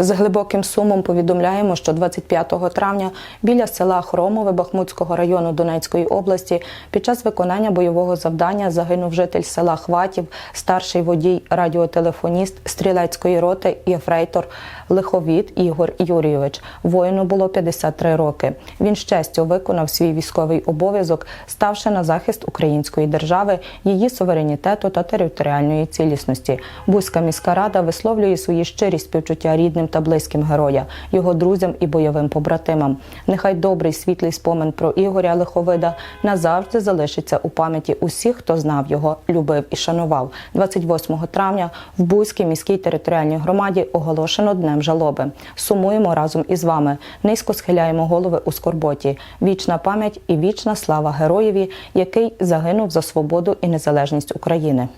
З глибоким сумом повідомляємо, що 25 травня біля села Хромове Бахмутського району Донецької області під час виконання бойового завдання загинув житель села Хватів, старший водій, радіотелефоніст стрілецької роти єфрейтор Лиховід Ігор Юрійович. Воїну було 53 роки. Він з виконав свій військовий обов'язок, ставши на захист української держави, її суверенітету та територіальної цілісності. Бузька міська рада висловлює свої щирі співчуття рідним та близьким героя, його друзям і бойовим побратимам. Нехай добрий світлий спомин про Ігоря Лиховида назавжди залишиться у пам'яті усіх, хто знав його, любив і шанував. 28 травня в Бузькій міській територіальній громаді оголошено днем жалоби. Сумуємо разом із вами. Низько схиляємо голови у скорботі. Вічна пам'ять і вічна слава героєві, який загинув за свободу і незалежність України.